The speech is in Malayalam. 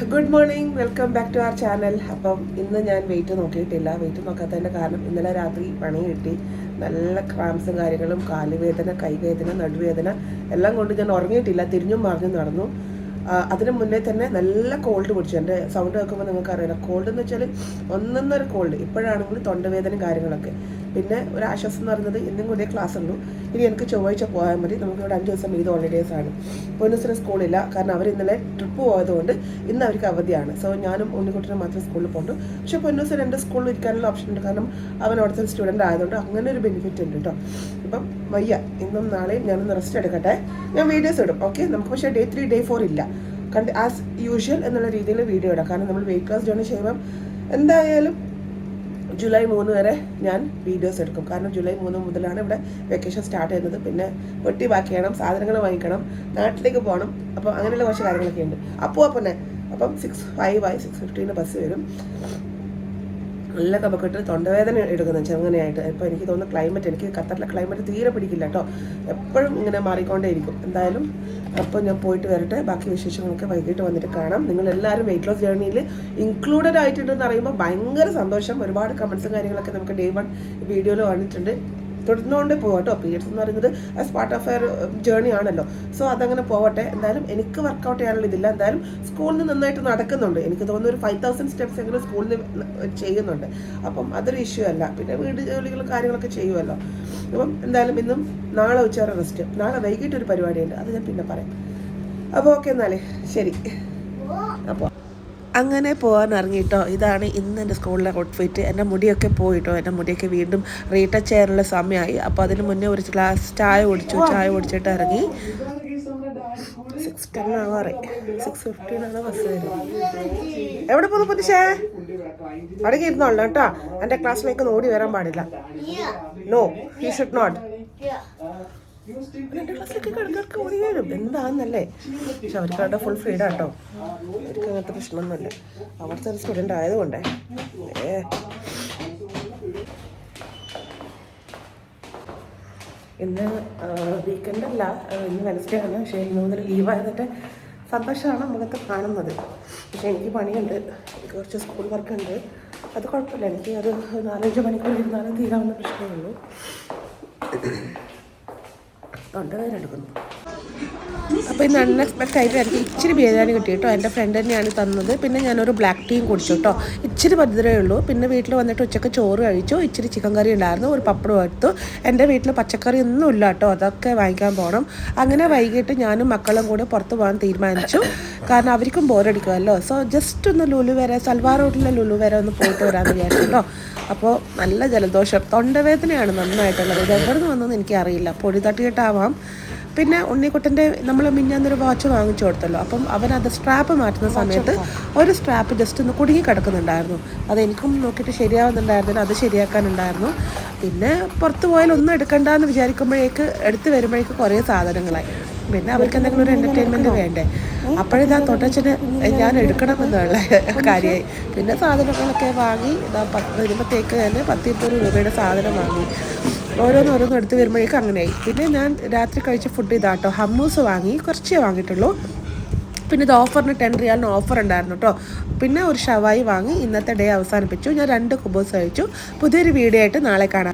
Good morning welcome back to our channel അപ്പം ഇന്ന് ഞാൻ വെയിറ്റ് നോക്കിയിട്ടില്ല. വെയിറ്റ് നോക്കാത്തതിന്റെ കാരണം ഇന്നലെ രാത്രി പണി കിട്ടി. നല്ല ക്രാംസും കാര്യങ്ങളും കാലുവേദന കൈവേദന നടുവേദന എല്ലാം കൊണ്ട് ഞാൻ ഉറങ്ങിയിട്ടില്ല. തിരിഞ്ഞും മറിഞ്ഞും നടന്നു. അതിന് മുന്നേ തന്നെ നല്ല കോൾഡ് പിടിച്ചു. എന്റെ സൗണ്ട് കേൾക്കുമ്പോൾ നിങ്ങൾക്ക് അറിയില്ല കോൾഡ് എന്ന് വെച്ചാൽ ഒന്നൊന്നര കോൾഡ് ഇപ്പോഴാണെങ്കിൽ തൊണ്ടവേദനയും കാര്യങ്ങളൊക്കെ. പിന്നെ ഒരു ആശ്വാസം എന്ന് പറയുന്നത് ഇന്നും കൂടിയേ ക്ലാസ് ഉള്ളൂ ഇനി എനിക്ക് ചൊവ്വാഴ്ച പോയാൽ മതി. നമുക്ക് ഇവിടെ അഞ്ച് ദിവസം ഇത് ഹോളിഡേയ്സ് ആണ്. പൊന്നുസിന് സ്കൂളില്ല കാരണം അവർ ഇന്നലെ ട്രിപ്പ് പോയതുകൊണ്ട് ഇന്ന് അവർക്ക് അവധിയാണ്. സോ ഞാനും ഉണ്ണിക്കുട്ടനും മാത്രം സ്കൂളിൽ പോകുന്നു പക്ഷേ പൊന്നൂസിന് എന്റെ സ്കൂളിൽ ഇരിക്കാനുള്ള ഓപ്ഷൻ ഉണ്ട്. കാരണം അവൻ അവിടുത്തെ സ്റ്റുഡന്റ് ആയതുകൊണ്ട് അങ്ങനെ ഒരു ബെനിഫിറ്റ് ഉണ്ട് കേട്ടോ ഇപ്പം വയ്യ. ഇന്നും നാളെയും ഞാനൊന്ന് റെസ്റ്റ് എടുക്കട്ടെ. ഞാൻ വീഡിയോസ് ഇടും. ഓക്കെ നമുക്ക് പക്ഷേ ഡേ ത്രീ ഡേ ഫോർ ഇല്ല. കണ്ട് ആസ് യൂഷ്വൽ എന്നുള്ള രീതിയിൽ വീഡിയോ ഇടാം. കാരണം നമ്മൾ വെയിറ്റ് ലോസ് ജേണി ചെയ്യുമ്പം എന്തായാലും ജൂലൈ മൂന്ന് വരെ ഞാൻ വീഡിയോസ് എടുക്കും. കാരണം ജൂലൈ മൂന്ന് മുതലാണ് ഇവിടെ വെക്കേഷൻ സ്റ്റാർട്ട് ചെയ്യുന്നത്. പിന്നെ വെട്ടി ബാക്കി ചെയ്യണം സാധനങ്ങൾ വാങ്ങിക്കണം നാട്ടിലേക്ക് പോകണം. അപ്പോൾ അങ്ങനെയുള്ള കുറച്ച് കാര്യങ്ങളൊക്കെ ഉണ്ട്. അപ്പോൾ അപ്പം അപ്പം സിക്സ് ഫൈവ് ആയി സിക്സ് ഫിഫ്റ്റീന് ബസ് വരും. നല്ല കപക്കെട്ട് തൊണ്ടവേദന എടുക്കുന്നത് ചെറുങ്ങനെയായിട്ട്. ഇപ്പോൾ എനിക്ക് തോന്നുന്നു ക്ലൈമറ്റ് എനിക്ക് ഖത്തറിലെ ക്ലൈമറ്റ് തീരെ പിടിക്കില്ല കേട്ടോ. എപ്പോഴും ഇങ്ങനെ മാറിക്കൊണ്ടേയിരിക്കും. എന്തായാലും അപ്പോൾ ഞാൻ പോയിട്ട് വരട്ടെ. ബാക്കി വിശേഷങ്ങളൊക്കെ വൈകിട്ട് വന്നിട്ട് കാണാം. നിങ്ങൾ എല്ലാവരും വെയിറ്റ് ലോസ് ജേർണിയിൽ ഇൻക്ലൂഡഡ് ആയിട്ടുണ്ടെന്ന് പറയുമ്പോൾ ഭയങ്കര സന്തോഷം. ഒരുപാട് കമൻസും കാര്യങ്ങളൊക്കെ നമുക്ക് ഡേ വൺ വീഡിയോയിൽ വന്നിട്ടുണ്ട്. തുടർന്നുകൊണ്ട് പോകട്ടോ പീരിയഡ്സ് എന്ന് പറയുന്നത് as part of air journey ആണല്ലോ. സോ അതങ്ങനെ പോവട്ടെ. എന്തായാലും എനിക്ക് വർക്കൗട്ട് ചെയ്യാനുള്ള ഇതില്ല. എന്തായാലും സ്കൂളിൽ നിന്ന് നന്നായിട്ട് നടക്കുന്നുണ്ട്. എനിക്ക് തോന്നുന്നു ഒരു ഫൈവ് തൗസൻഡ് സ്റ്റെപ്സ് എങ്കിലും സ്കൂളിൽ നിന്ന് ചെയ്യുന്നുണ്ട്. അപ്പം അതൊരു ഇഷ്യൂ അല്ല. പിന്നെ വീട് ജോലികളും കാര്യങ്ങളൊക്കെ ചെയ്യുമല്ലോ അപ്പം എന്തായാലും ഇന്നും നാളെ ഉച്ചവരെ റെസ്റ്റ് നാളെ വൈകിട്ട് ഒരു പരിപാടിയുണ്ട്. അത് ഞാൻ പിന്നെ പറയാം. അപ്പോൾ ഓക്കെ എന്നാലേ. ശരി. അപ്പോൾ അങ്ങനെ പോകാൻ ഇറങ്ങിയിട്ടോ ഇതാണ് ഇന്ന് എന്റെ സ്കൂളിലെ ഔട്ട്ഫിറ്റ്. എന്റെ മുടിയൊക്കെ പോയിട്ടോ. എന്റെ മുടിയൊക്കെ വീണ്ടും റീടച്ച് ചെയ്യാനുള്ള സമയമായി. അപ്പോൾ അതിന് മുന്നേ ഒരു ഗ്ലാസ് ചായ കുടിച്ചു. ചായ കുടിച്ചിട്ട് ഇറങ്ങി. സിക്സ് ടെൻ സിക്സ് ഫിഫ്റ്റീനാണ് ബസ് വരുന്നത്. എവിടെ പോകുന്നു പുതിശേ അവിടെ ഇരുന്നോളൂ കേട്ടോ. എന്റെ ക്ലാസ്സിലേക്ക് ഓടി വരാൻ പാടില്ല. നോ യു ഷുഡ് നോട്ട് എന്താണെന്നല്ലേ പക്ഷെ അവർക്ക് അവരുടെ ഫുൾ ഫ്രീഡം കേട്ടോ അവർക്ക് അങ്ങനത്തെ പ്രശ്നമൊന്നുമില്ല. അവിടുത്തെ ഒരു സ്റ്റുഡന്റ് ആയതുകൊണ്ടേ. ഇന്ന് വീക്കെൻഡ് അല്ല. ഇന്ന് വെനസ്ഡേ ആണ്. പക്ഷേ ഇന്ന് മുതൽ ലീവ് ആയതിന്റെ സന്തോഷമാണ് നമ്മളൊക്കെ കാണുന്നത്. പക്ഷേ എനിക്ക് പണിയുണ്ട്. എനിക്ക് കുറച്ച് സ്കൂൾ വർക്ക് ഉണ്ട്. അത് കുഴപ്പമില്ല. എനിക്ക് അത് നാലഞ്ച് മണിക്കൂർ ഇരുന്നാലും തീരാവുന്ന പ്രശ്നമേ ഉള്ളൂ വേറെടുക്കുന്നു അപ്പോൾ ഇന്ന് അൺഎക്സ്പെക്റ്റ് ആയിട്ട് എനിക്ക് ഇച്ചിരി ബിരിയാണി കിട്ടി കേട്ടോ. എന്റെ ഫ്രണ്ട് തന്നെയാണ് തന്നത്. പിന്നെ ഞാനൊരു ബ്ലാക്ക് ടീയും കുടിച്ചു കേട്ടോ. ഇച്ചിരി മധുരമേ ഉള്ളൂ. പിന്നെ വീട്ടിൽ വന്നിട്ട് ഉച്ചയ്ക്ക് ചോറ് കഴിച്ചു. ഇച്ചിരി ചിക്കൻ കറി ഉണ്ടായിരുന്നു. ഒരു പപ്പടം എടുത്തു. എന്റെ വീട്ടിൽ പച്ചക്കറി ഒന്നും ഇല്ല കേട്ടോ. അതൊക്കെ വാങ്ങിക്കാൻ പോകണം അങ്ങനെ വൈകിട്ട് ഞാനും മക്കളും കൂടെ പുറത്ത് പോകാൻ തീരുമാനിച്ചു. കാരണം അവർക്കും ബോറടിക്കുമല്ലോ. സോ ജസ്റ്റ് ഒന്ന് ലുലു വരെ സൽവാർ റോഡിലെ ലുലു വരെ ഒന്ന് പോയിട്ട് വരാമെന്ന് വിചാരിച്ചല്ലോ അപ്പോൾ നല്ല ജലദോഷം. തൊണ്ടവേദനയാണ് നന്നായിട്ടുള്ളത്. ഇത് എവിടെ നിന്ന് വന്നെന്ന് എനിക്കറിയില്ല. പൊടി തട്ടിയിട്ടാവാം. പിന്നെ ഉണ്ണിക്കുട്ടന്റെ നമ്മൾ മിന്നാന്നൊരു വാച്ച് വാങ്ങിച്ചു കൊടുത്തല്ലോ. അപ്പം അവൻ അത് സ്ട്രാപ്പ് മാറ്റുന്ന സമയത്ത് ഒരു സ്ട്രാപ്പ് ജസ്റ്റ് ഒന്ന് കുടുങ്ങി കിടക്കുന്നുണ്ടായിരുന്നു. അത് എനിക്കും നോക്കിയിട്ട് ശരിയാവുന്നുണ്ടായിരുന്നില്ല. അത് ശരിയാക്കാനുണ്ടായിരുന്നു. പിന്നെ പുറത്ത് പോയാൽ ഒന്നും എടുക്കണ്ടെന്ന് വിചാരിക്കുമ്പോഴേക്ക് എടുത്ത് വരുമ്പോഴേക്ക് കുറേ സാധനങ്ങളായി. പിന്നെ അവർക്ക് എന്തെങ്കിലും ഒരു എന്റർടൈൻമെന്റ് വേണ്ടേ? അപ്പോഴിതാ തൊട്ടച്ചന് ഞാൻ എടുക്കണമെന്നുള്ള കാര്യമായി. പിന്നെ സാധനങ്ങളൊക്കെ വാങ്ങി ഇതാ പത്ത് വരുമ്പോഴത്തേക്ക് തന്നെ പത്ത് ഇരുപത് രൂപയുടെ സാധനം വാങ്ങി. ഓരോന്ന് ഓരോന്ന് എടുത്ത് വരുമ്പോഴേക്കും അങ്ങനെയായി. പിന്നെ ഞാൻ രാത്രി കഴിച്ച ഫുഡ് ഇതാട്ടോ. ഹമ്മൂസ് വാങ്ങി കുറച്ചേ വാങ്ങിയിട്ടുള്ളൂ. പിന്നെ ഇത് ഓഫറിന് ടെൻ റിയാലിന് ഓഫർ ഉണ്ടായിരുന്നു കേട്ടോ പിന്നെ ഒരു ഷവായി വാങ്ങി ഇന്നത്തെ ഡേ അവസാനിപ്പിച്ചു. ഞാൻ രണ്ട് കുബോസ് കഴിച്ചു. പുതിയൊരു വീഡിയോ ആയിട്ട് നാളെ കാണാം.